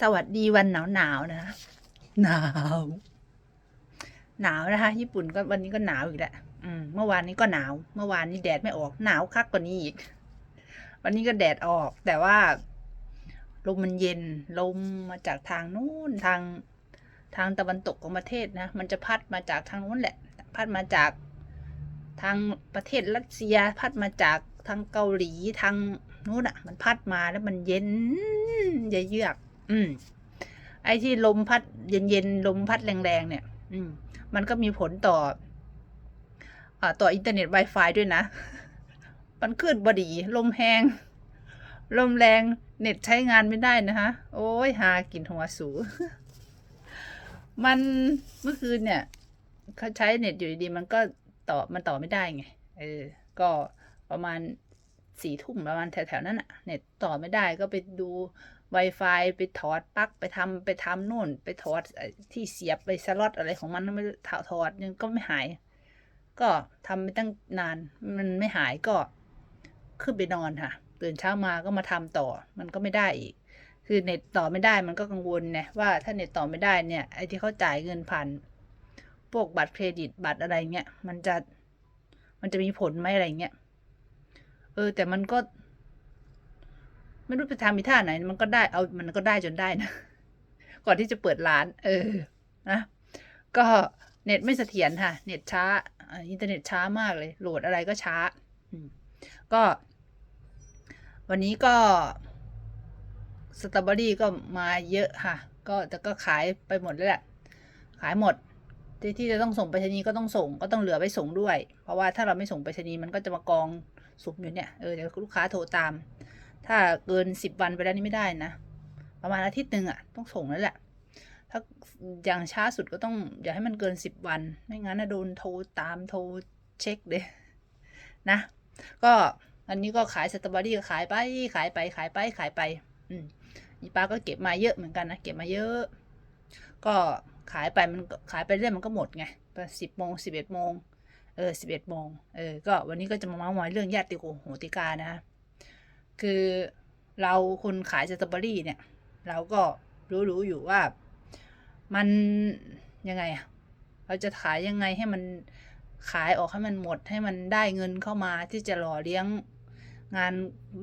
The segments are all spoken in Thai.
สวัสดีวันหนาวหนาวๆนะหนาว หนาวนะคะ ญี่ปุ่นก็วันนี้ก็หนาวอีกแล้วอืมเมื่อวานนี้ก็หนาว เมื่อวานนี้แดดไม่ออก หนาวคักกว่านี้อีก วันนี้ก็แดดออก แต่ว่าลมมันเย็น ลมมาจากทางนู้นทางทางตะวันตกของประเทศนะ มันจะพัดมาจากทางนู้นแหละ พัดมาจากทางประเทศรัสเซีย พัดมาจากทางเกาหลีทางนู้นอะ มันพัดมาแล้วมันเย็นเยือกๆ อืม ไอ้ที่ลมพัดเย็นๆลมพัดแรงๆเนี่ย อืม มันก็มีผลต่ออ่าต่ออินเทอร์เน็ต Wi-Fi ด้วยนะ มันขึ้นบอดี ลมแหงลมแรงเน็ตใช้งานไม่ได้นะคะ โอ้ยหากินหัวสู มันเมื่อคืนเนี่ยเขาใช้เน็ตอยู่ดีๆมันก็ต่อมันต่อไม่ได้ไง เออ ก็ประมาณสี่ทุ่มประมาณแถวๆนั้นอะเน็ตต่อไม่ได้ก็ไปดู Wi-Fi ไปถอดปลั๊กไปทำไปทำนู่น ไปถอดที่เสียบไปสล็อตอะไรของมันไม่ถอดถอดยังก็ไม่หาย ก็ทำไปตั้งนานมันไม่หายก็ขึ้นไปนอนค่ะ ตื่นเช้ามาก็มาทำต่อมันก็ไม่ได้อีก คือเน็ตต่อไม่ได้มันก็กังวลไงว่าถ้าเน็ตต่อไม่ได้เนี่ยไอ้ที่เขาจ่ายเงินผ่านพวกบัตรเครดิตบัตรอะไรเงี้ยมันจะมันจะมีผลไหมอะไรเงี้ยเออแต่มันก็ ไม่รู้ไปทำมีท่าไหน มันก็ได้เอามันก็ได้จนได้นะ ก่อนที่จะเปิดร้าน เออนะก็เน็ตไม่เสถียรค่ะ เน็ตช้าอินเทอร์เน็ตช้ามากเลย โหลดอะไรก็ช้าก็ วันนี้ก็สตรอเบอรี่ก็มาเยอะค่ะ ก็แต่ก็ขายไปหมดแล้วแหละ ขายหมด ที่ที่จะต้องส่งไปรษณีก็ต้องส่งก็ต้องเหลือไว้ส่งด้วย เพราะว่าถ้าเราไม่ส่งไปรษณีมันก็จะมากองสุกอยู่เนี่ย เออเดี๋ยวลูกค้าโทรตาม ถ้าเกินสิบวันไปแล้วนี่ไม่ได้นะ ประมาณอาทิตย์หนึ่งอะต้องส่งแล้วแหละ ถ้าอย่างช้าสุดก็ต้อง อย่าให้มันเกินสิบวัน ไม่งั้นนะโดนโทรตามโทรเช็คเลยนะ ก็อันนี้ก็ขายสตรอเบอรี่ก็ขายไปขายไปขายไปขายไป อืมอีป้าก็เก็บมาเยอะเหมือนกันนะเก็บมาเยอะ ก็ขายไปมันขายไปเรื่อยมันก็หมดไงสิบโมงสิบเอ็ดโมงเออสิบเอ็ดโมงเออก็วันนี้ก็จะมาเมาส์มอยเรื่องญาติโกโหติกานะ คือเราคนขายสตรอเบอรี่เนี่ย เราก็รู้ๆอยู่ว่ามันยังไงอะเราจะขายยังไงให้มันขายออกให้มันหมดให้มันได้เงินเข้ามาที่จะหล่อเลี้ยง งาน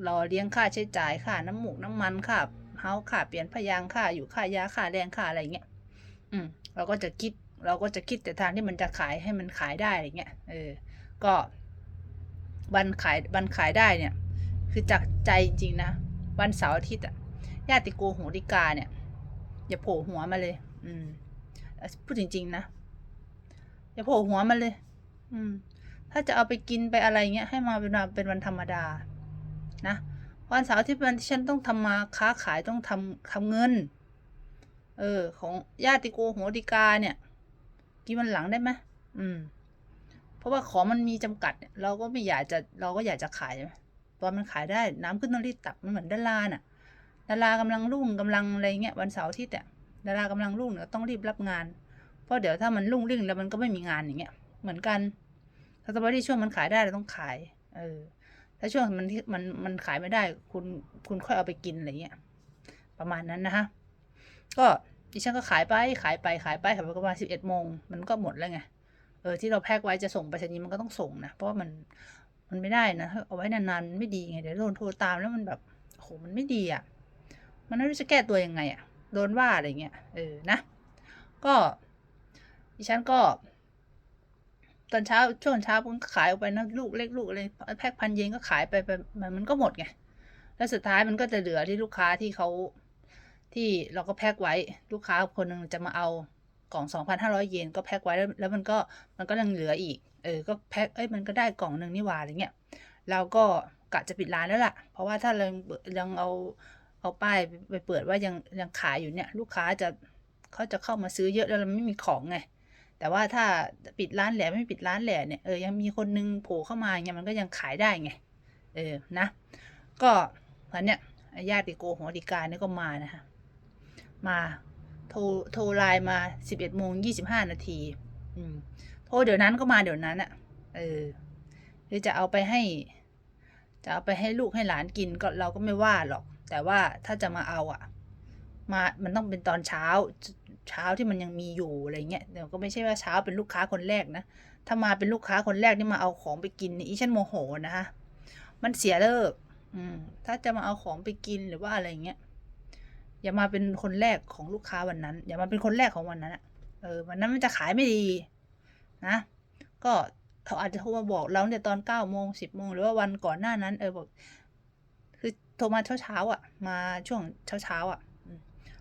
หล่อเลี้ยงค่าใช้จ่ายค่าน้ำหมูกน้ำมันค่าเฮาค่าเปลี่ยนพยางค่าอยู่ค่ายาค่าแรงค่าอะไรเงี้ยอืม เราก็จะคิด เราก็จะคิดแต่ทางที่มันจะขายให้มันขายได้อะไรเงี้ยเออ ก็วันขายวันขายได้เนี่ย คือจากใจจริงๆนะ วันเสาร์อาทิตย์อะญาติโกโหติกาเนี่ย อย่าโผล่หัวมาเลย อืมพูดจริงๆนะ อย่าโผล่หัวมาเลย อืม ถ้าจะเอาไปกินไปอะไรเงี้ย ให้มาเป็นวันเป็นวันธรรมดา นะวันเสาร์ที่วันที่ฉันต้องทำมาค้าขายต้องทำทำเงิน เออ ของญาติโกโหติกาเนี่ย กินวันหลังได้ไหมอืม เพราะว่าของมันมีจำกัด เราก็ไม่อยากจะเราก็อยากจะขายใช่ไหม ตอนมันขายได้น้ำขึ้นต้องรีบตักมันเหมือนดาราน่ะดารากำลังรุ่งกำลังอะไรเงี้ยวันเสาร์อาที่แต่ดารากำลังรุ่งเนี่ยต้องรีบรับงาน เพราะเดี๋ยวถ้ามันรุ่งริ่งแล้วมันก็ไม่มีงานอย่างเงี้ยเหมือนกันสตรอเบอรี่ช่วงมันขายได้เราต้องขายเออถ้าช่วงมันที่มันมันขายไม่ได้ คุณคุณค่อยเอาไปกินอะไรเงี้ยประมาณนั้นนะคะก็ดิฉันก็ขายไปขายไปขายไปขายไปประมาณสิบเอ็ดโมงมันก็หมดแล้วไงเออที่เราแพ็คไว้จะส่งไปรษณีย์มันก็ต้องส่งนะเพราะว่ามัน มันไม่ได้นะถ้าเอาไว้นานๆมันไม่ดีไงเดี๋ยวโดนโทรตามแล้วมันแบบโหมันไม่ดีอะ มันไม่รู้จะแก้ตัวยังไงอะโดนว่าอะไรเงี้ยเออนะ ก็ดิฉันก็ ตอนเช้าช่วงเช้าผมก็ขายออกไปนะลูกเล็กลูกอะไรแพ็คพันเยนก็ขายไปไปมันมันก็หมดไงแล้วสุดท้ายมันก็จะเหลือที่ลูกค้าที่เขาที่เราก็แพ็คไว้ลูกค้าคนหนึ่งจะมาเอา กล่องสองพันห้าร้อยเยนก็แพ็คไว้แล้วแล้วมันก็มันก็ยังเหลืออีก เออ ก็แพ็คเอ้ยมันก็ได้กล่องหนึ่งนี่หว่าอะไรเงี้ยเราก็กะจะปิดร้านแล้วล่ะ เพราะว่าถ้าเรายังเอาเอาป้ายไปเปิดว่ายังยังขายอยู่เนี่ย ลูกค้าจะเขาจะเข้ามาซื้อเยอะแล้วเราไม่มีของไงแต่ว่าถ้าปิดร้านแหล่ไม่ปิดร้านแหล่เนี่ยเออยังมีคนนึงโผล่เข้ามาเงี้ยมันก็ยังขายได้ไงเออนะ ก็ตอนเนี้ยญาติโกโหติกาเนี่ยก็มานะคะมา โทรโทรไลน์มาสิบเอ็ดโมงยี่สิบห้านาทีโทรเดี๋ยวนั้นก็มาเดี๋ยวนั้นอะเออ หรือจะเอาไปให้ จะเอาไปให้ลูกให้หลานกินก็เราก็ไม่ว่าหรอก แต่ว่าถ้าจะมาเอาอะมามันต้องเป็นตอนเช้าเช้าที่มันยังมีอยู่อะไรเงี้ยเดี๋ยวก็ไม่ใช่ว่าเช้าเป็นลูกค้าคนแรกนะ ถ้ามาเป็นลูกค้าคนแรกนี่มาเอาของไปกินนี่อีฉันโมโหนะคะมันเสียเลิก อืม ถ้าจะมาเอาของไปกินหรือว่าอะไรเงี้ย อย่ามาเป็นคนแรกของลูกค้าวันนั้น อย่ามาเป็นคนแรกของวันนั้นอะเออวันนั้นมันจะขายไม่ดี นะ ก็เขาอาจจะโทรมาบอกเราเนี่ยตอนเก้าโมงสิบโมงหรือว่าวันก่อนหน้านั้น เออบอกคือโทรมาเช้าเช้าๆอะ มาช่วงเช้าเช้าๆอะอืม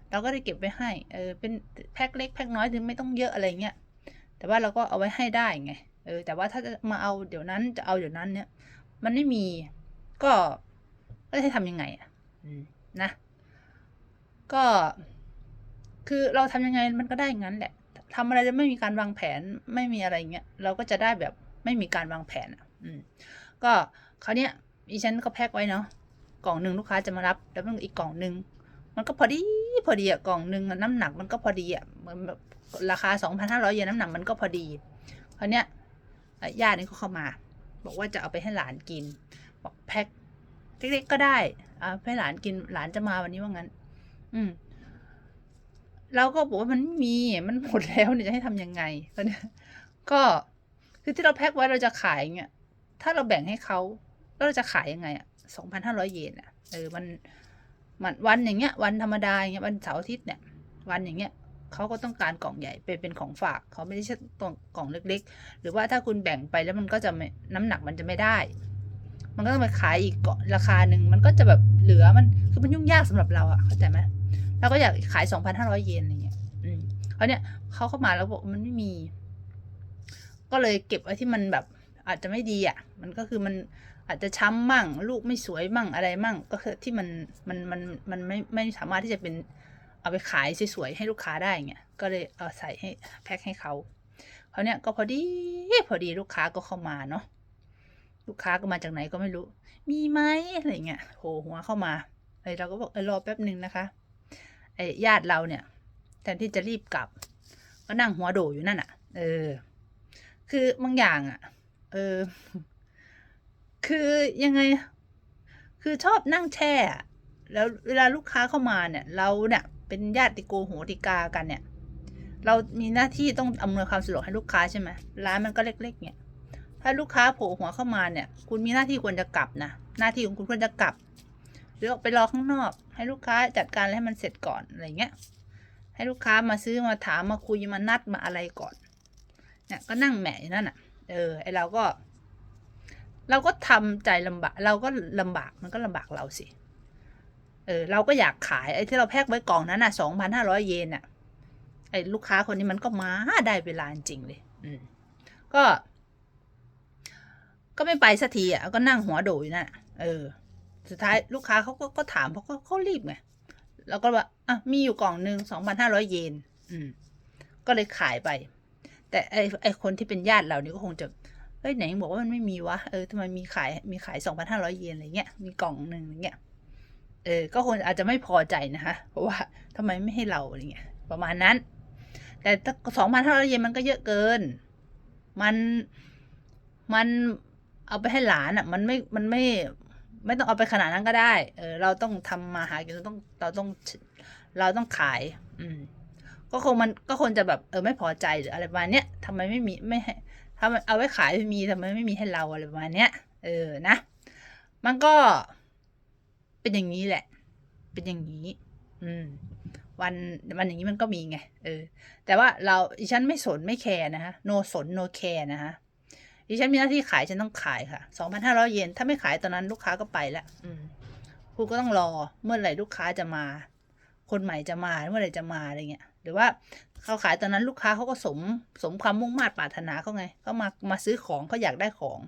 เราก็ได้เก็บไว้ให้ เออ เป็นแพ็คเล็กแพ็คน้อยถึงไม่ต้องเยอะอะไรเงี้ย แต่ว่าเราก็เอาไว้ให้ได้ไง เออ แต่ว่าถ้าจะมาเอาเดี๋ยวนั้นจะเอาเดี๋ยวนั้นเนี่ย มันไม่มี ก็ ก็จะให้ทำยังไงอะอืมนะ ก็ คือเราทำยังไงมันก็ได้งั้นแหละทำอะไรจะไม่มีการวางแผนไม่มีอะไรเงี้ยเราก็จะได้แบบไม่มีการวางแผนอะ อืม ก็คราวเนี้ยอีฉันก็แพ็คไว้เนาะกล่องหนึ่งลูกค้าจะมารับ แล้วมันอีกกล่องหนึ่งมันก็พอดีพอดีอะกล่องหนึ่งน้ำหนักมันก็พอดีอะเหมือนแบบราคาสองพันห้าร้อยเยนน้ำหนักมันก็พอดีคราวเนี้ยญาตินี่เขาเข้ามา บอกว่าจะเอาไปให้หลานกิน บอกแพ็คเล็กๆก็ได้อ่าให้หลานกินหลานจะมาวันนี้ว่างั้น อืมเราก็บอกว่ามันไม่มีมันหมดแล้วเนี่ยจะให้ทำยังไงตอนนี้ก็คือที่เราแพ็คไว้เราจะขายเงี้ยถ้าเราแบ่งให้เขาแล้วเราจะขายยังไงอะสองพันห้าร้อยเยนอะเออมันมันวันอย่างเงี้ย วันธรรมดาอย่างเงี้ยวันเสาร์อาทิตย์เนี่ย วันอย่างเงี้ยเขาก็ต้องการกล่องใหญ่เป็นเป็นของฝากเขาไม่ได้ใช่กล่องกล่องเล็ก ๆ หรือว่าถ้าคุณแบ่งไปแล้วมันก็จะน้ำหนักมันจะไม่ได้ มันก็ต้องไปขายอีกราคาหนึ่งมันก็จะแบบเหลือมันคือมันยุ่งยากสำหรับเราอะเข้าใจไหม เราก็อยากขายสองพันห้าร้อยเยนอะไรเงี้ยอืมเขาเนี่ยเขาเข้ามาแล้วบอกมันไม่มี ก็เลยเก็บไว้ที่มันแบบอาจจะไม่ดีอะมันก็คือมันอาจจะช้ำมั่ง ลูกไม่สวยมั่งอะไรมั่ง ก็คือที่มันมันมันมันไม่ไม่สามารถที่จะเป็นเอาไปขายสวยๆให้ลูกค้าได้เงี้ย ก็เลยเอาใส่ให้แพ็คให้เขาเขาเนี่ยก็พอดีพอดีลูกค้าก็เข้ามาเนาะลูกค้าก็มาจากไหนก็ไม่รู้ มีไหมอะไรเงี้ยโผล่หัวเข้ามาเออเราก็บอกเออรอแป๊บหนึ่งนะคะ ไอ้ญาติเราเนี่ย แทนที่จะรีบกลับ ก็นั่งหัวโดอยู่นั่นอะ เออ คือบางอย่างอะ เออ คือยังไง คือชอบนั่งแช่ แล้วเวลาลูกค้าเข้ามาเนี่ย เราเนี่ยเป็นญาติโกโหติกากันเนี่ย เรามีหน้าที่ต้องอำนวยความสะดวกให้ลูกค้าใช่ไหมร้านมันก็เล็ก ๆ เนี่ย ถ้าลูกค้าโผล่หัวเข้ามาเนี่ย คุณมีหน้าที่ควรจะกลับนะหน้าที่ของคุณควรจะกลับหรือออกไปรอข้างนอก ให้ลูกค้าจัดการให้มันเสร็จก่อนอะไรเงี้ย ให้ลูกค้ามาซื้อมาถามมาคุยมานัดมาอะไรก่อนเนี่ยก็นั่งแหมอยู่นั่นอะ เออไอเราก็ เราก็ทำใจลำบาก เราก็ลำบากมันก็ลำบากเราสิ เออ เราก็อยากขายไอ้ที่เราแพ็คไว้กล่องนั้นน่ะสองพันห้าร้อยเยนน่ะไอ้ลูกค้าคนนี้มันก็มาได้เวลาจริงเลย อืม ก็ ก็ไม่ไปสักทีอะ ก็นั่งหัวโดอยู่นั่นน่ะ เออ สุดท้ายลูกค้าเขาก็ก็ถามเพราะเขาเขารีบไงแล้วก็ว่าอะมีอยู่กล่องหนึ่งสองพันห้าร้อยเยนอืม ก็เลยขายไป แต่ไอไอคนที่เป็นญาติเรานี่ก็คงจะเอ้ยไหนบอกว่ามันไม่มีวะเออทำไมมีขายมีขายสองพันห้าร้อยเยนอะไรเงี้ยมีกล่องหนึ่งอะไรเงี้ยเออก็คงอาจจะไม่พอใจนะคะเพราะว่าทำไมไม่ให้เราอะไรเงี้ยประมาณนั้น แต่สองพันห้าร้อยเยนมันก็เยอะเกิน มันมันเอาไปให้หลานอะ มันไม่มันไม่ ไม่ต้องเอาไปขนาดนั้นก็ได้ เออ เราต้องทำมาหากินเราต้องเราต้องเราต้องขาย อืม ก็คงมันก็คงจะแบบเออไม่พอใจหรืออะไรประมาณเนี้ยทำไมไม่มีไม่ให้ถ้ามันเอาไว้ขายไม่มีทำไมไม่มีให้เราอะไรประมาณเนี้ย เออนะ มันก็เป็นอย่างนี้แหละ เป็นอย่างนี้ อืม วันวันอย่างนี้มันก็มีไง เออ แต่ว่าเราฉันไม่สนไม่แคร์นะฮะโนสนโนแคร์นะฮะ ดิฉันมีหน้าที่ขายฉันต้องขายค่ะสองพันห้าร้อยเยนถ้าไม่ขายตอนนั้นลูกค้าก็ไปแล้วอืมคุณก็ต้องรอเมื่อไหร่ลูกค้าจะมา คนใหม่จะมาเมื่อไหร่จะมาอะไรเงี้ยหรือว่าเขาขายตอนนั้นลูกค้าเขาก็สมสมความมุ่งมา่ปรารถนาเขาไงเขามามาซื้อของเขาอยากได้ของ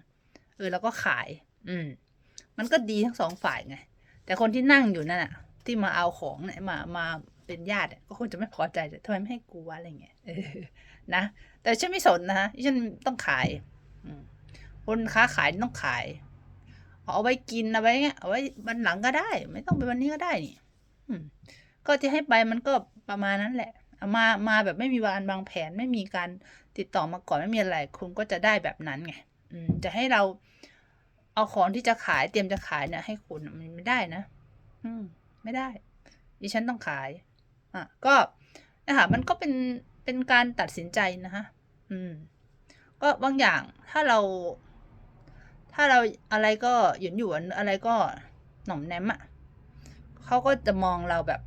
เออแล้วก็ขาย อืม มันก็ดีทั้งสองฝ่ายไง แต่คนที่นั่งอยู่นั่นน่ะที่มาเอาของเนี่ยมามาเป็นญาติเนี่ยก็คงจะไม่พอใจเลยทำไมไม่ให้กูวะอะไรเงี้ยเออนะแต่ฉันไม่สนนะฮะฉันต้องขายอืม คนค้าขายต้องขาย เอาไว้กินเอาไว้เงี้ยเอาไว้วันหลังก็ได้ ไม่ต้องไปวันนี้ก็ได้นี่ก็ที่ให้ไปมันก็ประมาณนั้นแหละเอามามาแบบไม่มีวางวางแผนไม่มีการติดต่อมาก่อนไม่มีอะไร คุณก็จะได้แบบนั้นไงจะให้เราเอาของที่จะขายเตรียมจะขายเนี่ยให้คุณมันไม่ได้นะอืม ไม่ได้ ดิฉันต้องขาย อะก็นะคะมันก็เป็นเป็นการตัดสินใจนะคะอืม ก็บางอย่างถ้าเรา ถ้าเราอะไรก็หยุนหยวนอะไรก็หน่อมแนมอะ่ะเขาก็จะมองเราแบบ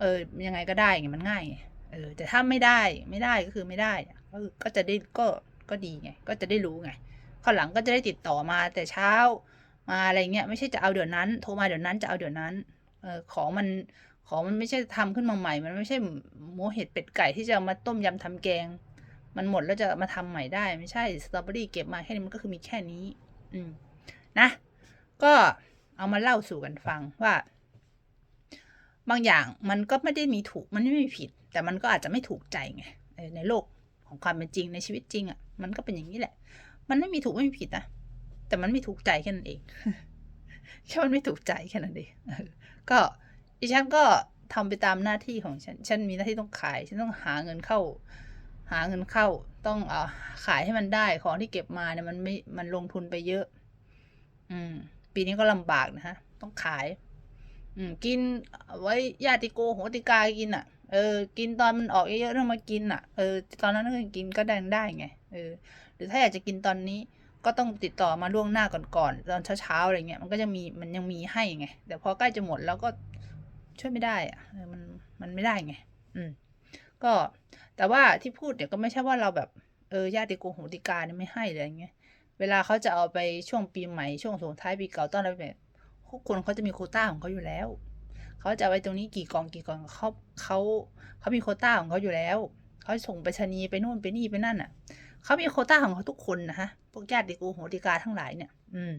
เออยังไงก็ได้ไงมันง่ายเออ แต่ถ้าไม่ได้ไม่ได้ก็คือไม่ได้ก็ก็จะได้ก็ก็ดีไง ก็จะได้รู้ไงข้างหลังก็จะได้ติดต่อมาแต่เช้ามาอะไรเงี้ยไม่ใช่จะเอาเดี๋ยวนั้น โทรมาเดี๋ยวนั้นจะเอาเดี๋ยวนั้น เออของมันของมันไม่ใช่ทำขึ้นมาใหม่ มันไม่ใช่หมูเห็ดเป็ดไก่ที่จะมาต้มยำทำแกง มันหมดแล้วจะมาทำใหม่ได้ ไม่ใช่สตรอเบอรี่เก็บมาแค่นี้มันก็คือมีแค่นี้ อืมนะ ก็เอามาเล่าสู่กันฟังว่า บางอย่างมันก็ไม่ได้มีถูกมันไม่มีผิด แต่มันก็อาจจะไม่ถูกใจไงในโลกของความเป็นจริงในชีวิตจริงอะ่ะ มันก็เป็นอย่างนี้แหละ มันไม่มีถูกไม่มีผิดนะแต่มันไม่ถูกใจแค่นั้นเองแค่มันไม่ถูกใจแค่นั้นเองก็ดิฉันก็ทำไปตามหน้าที่ของฉัน ฉันมีหน้าที่ต้องขาย ฉันต้องหาเงินเข้า หาเงินเข้าต้องเอขายให้มันได้ของที่เก็บมาเนี่ยมันไม่มันลงทุนไปเยอะ อืม ปีนี้ก็ลำบากนะฮะ ต้องขาย อืม กินไว้ญาติโกโหติกากินอะ เออ กินตอนมันออกเยอะๆแล้วมากินอะ เออ ตอนนั้นก็กินก็ได้ได้ไง เออ หรือถ้าอยากจะกินตอนนี้ก็ต้องติดต่อมาล่วงหน้าก่อนๆตอนเช้าๆอะไรเงี้ยมันก็จะมีมันยังมีให้ไงแต่พอใกล้จะหมดแล้วก็ช่วยไม่ได้อะมันมันไม่ได้ไง อืม ก็ แต่ว่าที่พูดเนี่ยก็ไม่ใช่ว่าเราแบบเออญาติโกโหติกาเนี่ยไม่ให้อย่างเงี้ย เวลาเขาจะเอาไปช่วงปีใหม่ช่วงสงท้ายปีเก่าต้อนรับแบบทุกคนเขาจะมีโคต้าของเขาอยู่แล้ว เขาจะเอาไว้ตรงนี้กี่กองกี่กองเขาเขาเขามีโคต้าของเขาอยู่แล้ว เขาส่งไปชนีไปนู่นไปนี่ไปนั่นอะ เขามีโคต้าของเขาทุกคนนะฮะ พวกญาติโกโหติกาทั้งหลายเนี่ย อืม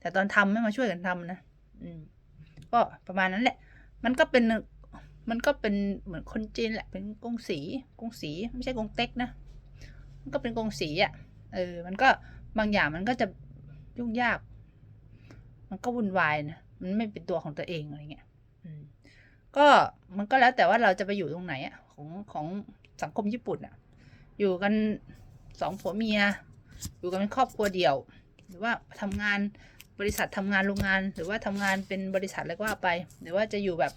แต่ตอนทำไม่มาช่วยกันทำนะ อืม ก็ประมาณนั้นแหละ มันก็เป็น มันก็เป็นเหมือนคนจีนแหละ เป็นกงสีกงสีไม่ใช่กงเต็กนะ มันก็เป็นกงสีอะ เออ มันก็บางอย่างมันก็จะยุ่งยาก มันก็วุ่นวายนะ มันไม่เป็นตัวของตัวเองอะไรเงี้ยก็มันก็แล้วแต่ว่าเราจะไปอยู่ตรงไหนอะของของสังคมญี่ปุ่นอะ อยู่กันสองผัวเมีย อยู่กันเป็นครอบครัวเดี่ยว หรือว่าทำงานบริษัททำงานโรงงาน หรือว่าทำงานเป็นบริษัทอะไรก็ว่าไป หรือว่าจะอยู่แบบ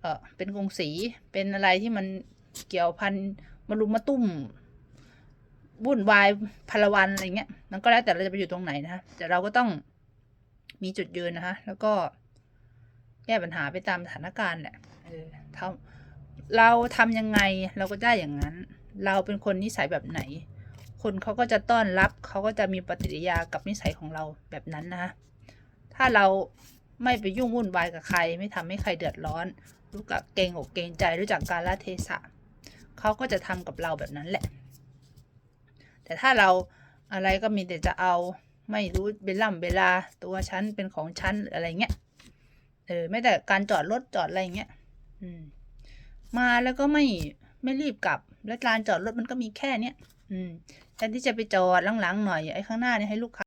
เออเป็นกงสีเป็นอะไรที่มันเกี่ยวพันมารุมมาตุ้มวุ่นวายพลวันอะไรเงี้ยมันก็แล้วแต่เราจะไปอยู่ตรงไหนนะแต่เราก็ต้องมีจุดยืนนะคะแล้วก็แก้ปัญหาไปตามสถานการณ์แหละเออทำเราทำยังไงเราก็ได้อย่างนั้น เราเป็นคนนิสัยแบบไหน คนเขาก็จะต้อนรับเขาก็จะมีปฏิกิริยากับนิสัยของเราแบบนั้นนะคะถ้าเรา ไม่ไปยุ่งวุ่นวายกับใคร ไม่ทำให้ใครเดือดร้อน รู้จักเกรงอกเกรงใจรู้จักการละเทศะเขาก็จะทำกับเราแบบนั้นแหละ แต่ถ้าเราอะไรก็มีแต่จะเอาไม่รู้เบลล่ำเวลาตัวฉันเป็นของฉันออะไรเงี้ยเออไม่แต่การจอดรถจอดอะไรเงี้ยอืมมาแล้วก็ไม่ไม่รีบกลับ แล้วลานจอดรถมันก็มีแค่เนี้ยอืมแทนที่จะไปจอดหลังๆหน่อยไอ้ข้างหน้าเนี่ยให้ลูกค้า